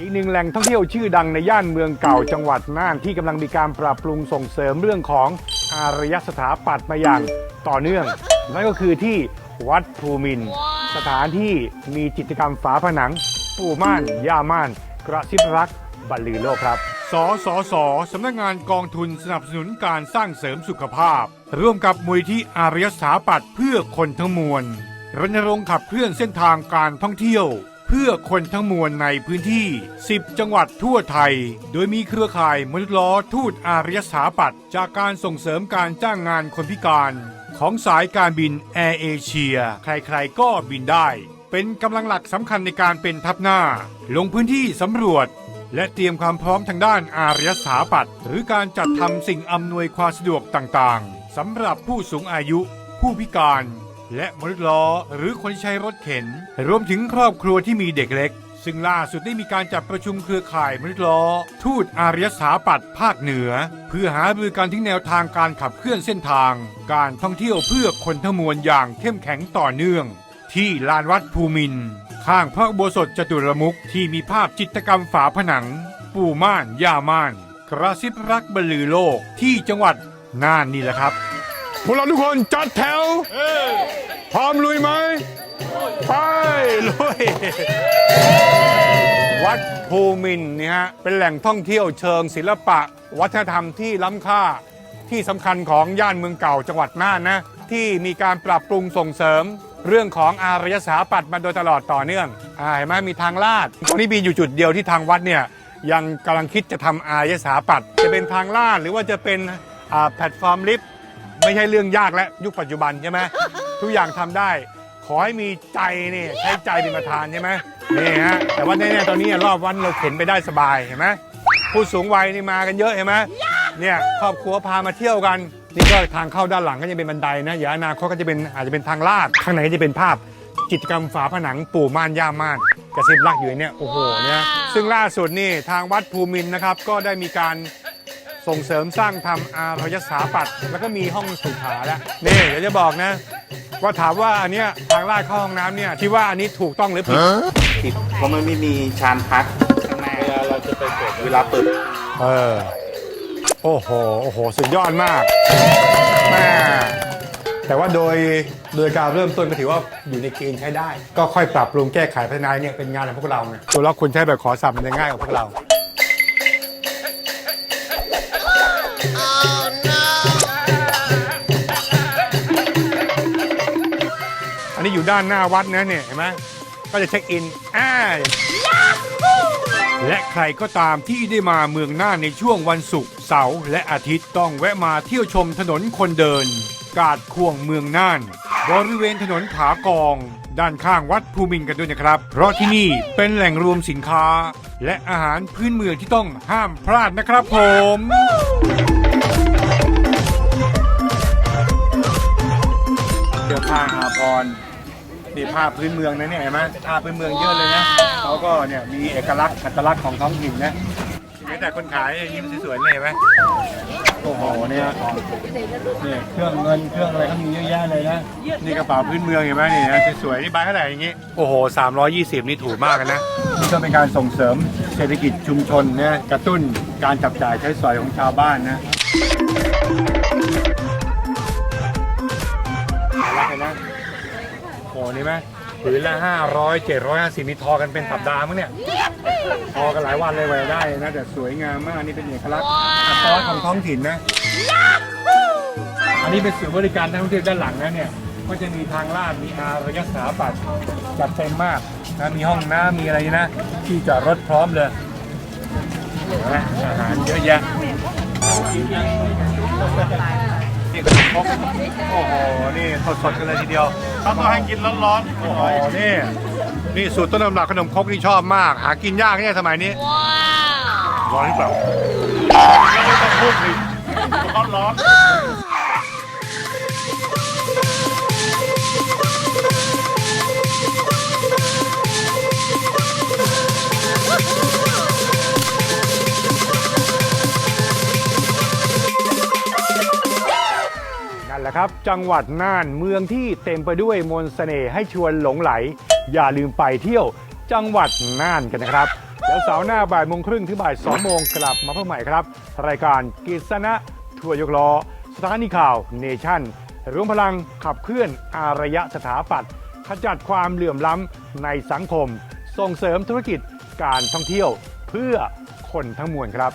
อีกหนึ่งแหล่งท่องเที่ยวชื่อดังในย่านเมืองเก่าจังหวัดน่านที่กำลังมีการปรับปรุงส่งเสริมเรื่องของอารยสถาปัตย์มาอย่างต่อเนื่อง นั่นก็คือที่วัดภูมินทร์สถานที่มีจิตรกรรมฝาผนัง ปู่ม่าน ย่าม่าน กระซิบรักบรรลือโลกครับสสส สำนักงานกองทุนสนับสนุนการสร้างเสริมสุขภาพ ร่วมกับมูลที่อารยสถาปัตย์เพื่อคนทั้งมวลรณรงค์ขับเคลื่อนเส้นทางการท่องเที่ยว เพื่อคนทั้งมวลในพื้นที่ 10 จังหวัดทั่วไทย โดยมีเครือข่ายมนุษย์ล้อทูตอารยสถาปัตย์จากการส่งเสริมการจ้างงานคนพิการ ของสายการบินแอร์เอเชีย ใครๆก็บินได้ เป็นกำลังหลักสำคัญในการเป็นทัพหน้า ลงพื้นที่สำรวจ และเตรียมความพร้อมทางด้านอารยสถาปัตย์หรือการจัดทำสิ่งอำนวยความสะดวกต่างๆสำหรับผู้สูงอายุ ผู้พิการ และมนุษย์ล้อหรือคนใช้รถเข็น รวมถึงครอบครัวที่มีเด็กเล็ก ซึ่งล่าสุดได้มีการจัดประชุมเครือข่ายมนุษย์ล้อ ทูตอารยสถาปัตย์ภาคเหนือ เพื่อหารือการทิ้งแนวทางการขับเคลื่อนเส้นทาง การท่องเที่ยวเพื่อคนทั้งมวลอย่างเข้มแข็งต่อเนื่อง ที่ลานวัดภูมิน ข้างพระอุโบสถจตุรมุขที่มีภาพจิตรกรรมฝาผนัง ปู่ม่านย่าม่านกระซิบรักบรรลือโลกที่จังหวัดน่านนี่แหละครับ พวกเราทุกคนจัดแถว พร้อมลุยไหม ไปลุย วัดภูมินทร์เนี่ยฮะเป็นแหล่งท่องเที่ยวเชิงศิลปะ วัฒนธรรมที่ล้ำค่าที่สำคัญของย่านเมืองเก่าจังหวัดน่านนะ ที่มีการปรับปรุงส่งเสริม เรื่องของอารยสถาปัตย์มาโดยตลอดต่อเนื่องอ่าเห็นไหมมีทางลาดตรงนี้มีอยู่จุดเดียวที่ทางวัดเนี่ยยังกำลังคิดจะทำอารยสถาปัตย์จะเป็นทางลาดหรือว่าจะเป็นอ่าแพลตฟอร์มลิฟต์ ไม่ใช่เรื่องยากและยุคปัจจุบันใช่ไหมทุกอย่างทำได้ ขอให้มีใจนี่ใช้ใจเป็นประธานใช่ไหมนี่ฮะแต่ว่าแน่ๆตอนนี้รอบวันเราเข็นไปได้สบายเห็นไหมผู้สูงวัยนี่มากันเยอะเห็นไหมเนี่ยครอบครัวพามาเที่ยวกัน นี่ก็ทางเข้าด้านหลังก็จะเป็นบันไดนะอย่าอนาคตก็จะเป็นอาจจะเป็นทางลาดข้างในจะเป็นภาพกิจกรรมฝาผนังปู่ม่านย่าม่านกระซิบรักอยู่เนี่ยโอ้โหเนี่ยซึ่งล่าสุดนี่ทางวัดภูมินทร์นะครับก็ได้มีการ ส่งเสริมสร้างทำอารยสถาปัตย์แล้วก็มีห้องสุขาแล้วนี่เดี๋ยวจะบอกนะว่าถามว่าอันเนี้ยทางลาดเข้าห้องน้ำเนี่ยคิดว่าอันนี้ถูกต้องหรือผิดผิดเพราะมันไม่มีชานพักข้างหน้าเวลาเราจะไปเปิดเวลาเปิดเออโอ้โหโอ้โหสุดยอดมากแม่แต่ว่าโดยโดยการเริ่มต้นก็ถือว่าอยู่ในเกณฑ์ใช้ได้ ก็ค่อยปรับปรุงแก้ไขพัฒนาเนี่ยเป็นงานของพวกเราไงตัวเราคุณใช้แบบขอสับมันจะง่ายกว่าพวกเรา นี้อยู่ด้านหน้าวัดนะเนี่ยเห็นไหมก็จะเช็คอินอ่าและใครก็ตามที่ได้มาเมืองน่านในช่วงวันศุกร์เสาร์และอาทิตย์ต้องแวะมาเที่ยวชมถนนคนเดิน กาดควงเมืองน่าน บริเวณถนนผากอง ด้านข้างวัดภูมินกันด้วยนะครับ เพราะที่นี่เป็นแหล่งรวมสินค้า และอาหารพื้นเมืองที่ต้องห้ามพลาดนะครับผมเสื้อผ้าอาภร นี่ผ้าพื้นเมืองนะเนี่ยเห็นไหมผ้าพื้นเมืองเยอะเลยนะเขาก็เนี่ยมีเอกลักษณ์อัตลักษณ์ของท้องถิ่นนะมีแต่คนขายยิ้มสวยๆเลยเห็นไหมโอ้โหเนี่ยเนี่ยเครื่องเงินเครื่องอะไรเขามีเยอะแยะเลยนะนี่กระเป๋าพื้นเมืองเห็นไหมนี่นะสวยๆนี่ใบเท่าไหร่อย่างงี้โอ้โห320 นี่ถูกมากเลยนะนี่ก็เป็นการส่งเสริมเศรษฐกิจชุมชนนะกระตุ้นการจับจ่ายใช้สอยของชาวบ้านนะ นี่ไหมผืนละห้าร้อยเจ็ดร้อยห้าสิบนี่ทอกันเป็นสัปดาห์มั้งเนี่ย ทอกันหลายวันเลยไว้ได้นะแต่สวยงามมากนี่เป็นเอกลักษณ์อัตลักษณ์ของท้องถิ่นนะ อันนี้เป็นศูนย์บริการนักท่องเที่ยวด้านหลังนะเนี่ย ก็จะมีทางลาด มีอารยสถาปัตย์จัดเต็มมากนะมีห้องน้ำมีอะไรนะ ที่จอดรถพร้อมเลยเห็นไหมอาหารเยอะแยะนี่ขนมครกโอ้โห นี่สดๆกันเลยทีเดียว ต้องต้องให้กินร้อนๆโอ้โหนี่นี่สูตรต้นตำรับขนมครกนี่ชอบมาก หากินยากเนี่ยสมัยนี้ร้อนหรือเปล่าไม่ต้องพูดสิร้อนร้อน ครับ จังหวัดน่านเมืองที่เต็มไปด้วยมนต์เสน่ห์ให้ชวนหลงไหล อย่าลืมไปเที่ยวจังหวัดน่านกันนะครับ แล้วเสาร์หน้าบ่ายโมงครึ่งถึงบ่ายสองโมงกลับมาพบใหม่ครับ รายการกิษณะทัวร์ยกล้อสถานีข่าวเนชั่นรวมพลังขับเคลื่อนอารยะสถาปัตย์ขจัดความเหลื่อมล้ำในสังคม ส่งเสริมธุรกิจการท่องเที่ยวเพื่อคนทั้งมวลครับ